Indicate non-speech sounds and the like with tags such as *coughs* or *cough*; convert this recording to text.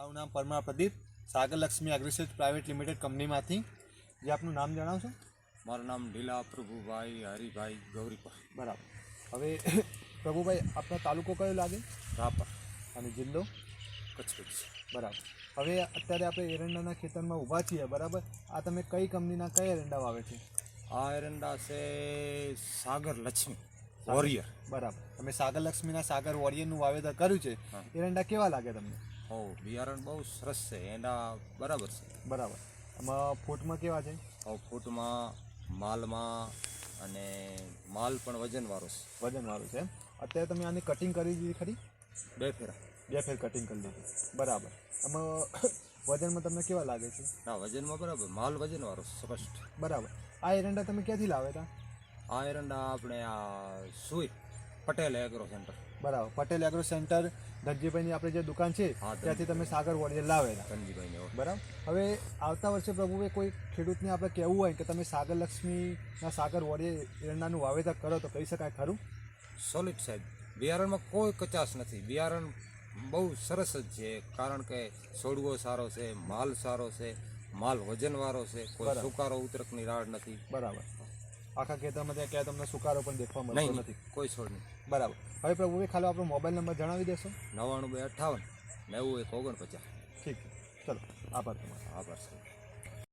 મારું નામ Parmar Pradeep Sagar Lakshmi Agriset private limited કંપનીમાંથી. જે આપનું નામ જણાવશો? મારું નામ ઢીલા પ્રભુભાઈ હરિભાઈ ગૌરીપા બરાબર. હવે *coughs* પ્રભુભાઈ આપનો તાલુકો કયો લાગે? રાપર. અને જિલ્લો? કચ્છ કચ્છ બરાબર. હવે અત્યારે આપણે એરંડાના ખેતરમાં ઊભા છીએ બરાબર? આ તમે કઈ કંપનીના કયા એરંડા વાવે છે? આ એરંડા છે સાગર લક્ષ્મી વોરિયર. બરાબર. તમે સાગર લક્ષ્મીના સાગર વોરિયરનું વાવેતર કર્યું છે. એરંડા કેવા લાગે તમને? હો બિયારણ બહુ સરસ છે એના બરાબર છે. બરાબર. આમાં ફૂટમાં કેવા છે? હો ફૂટમાં માલમાં અને માલ પણ વજનવાળો છે. વજનવાળું છે એમ? અત્યારે તમે આની કટિંગ કરી દીધી ખરી? બે ફેરા. બે ફેર કટિંગ કરી દીધી. બરાબર. આમાં *coughs* વજનમાં તમને કેવા લાગે છે? ના વજનમાં બરાબર. માલ વજનવાળો સ્પષ્ટ. બરાબર. આ એરંડા તમે ક્યાંથી લાવ્યા હતા? આ એરંડા આપણે આ સુઈ પટેલ એગ્રો સેન્ટર બરાબર. પટેલ એગ્રો સેન્ટર ધનજીભાઈની આપણે જે દુકાન છે ત્યાંથી તમે સાગર વોડિયર લાવેલા. ધનજીભાઈને બરાબર? હવે આવતા વર્ષે પ્રભુએ કોઈ ખેડૂતને આપણે કહેવું હોય કે તમે સાગર લક્ષ્મીના સાગર વોડિયર એરંડાનું વાવેતર કરો તો કહી શકાય ખરું? સોલિડ સાહેબ. બિયારણમાં કોઈ કચાશ નથી. બિયારણ બહુ સરસ જ છે. કારણ કે છોડવો સારો છે માલ સારો છે માલ વજનવાળો છે. કોઈ. સુકારો ઉતરકની રાડ નથી. બરાબર. આખા ખેતરમાં ત્યાં ક્યાં તમને સુકારો પણ દેખવા મળતો નથી. કોઈ છોડ નહીં. બરાબર. હવે પ્રભુ ખાલી આપણો મોબાઈલ નંબર જણાવી દેશો. નવ્વાણું બે અઠ્ઠાવન નેવું એક ઓગણપચાસ. ઠીક ચલો આભાર તમારો. આભાર સાહેબ.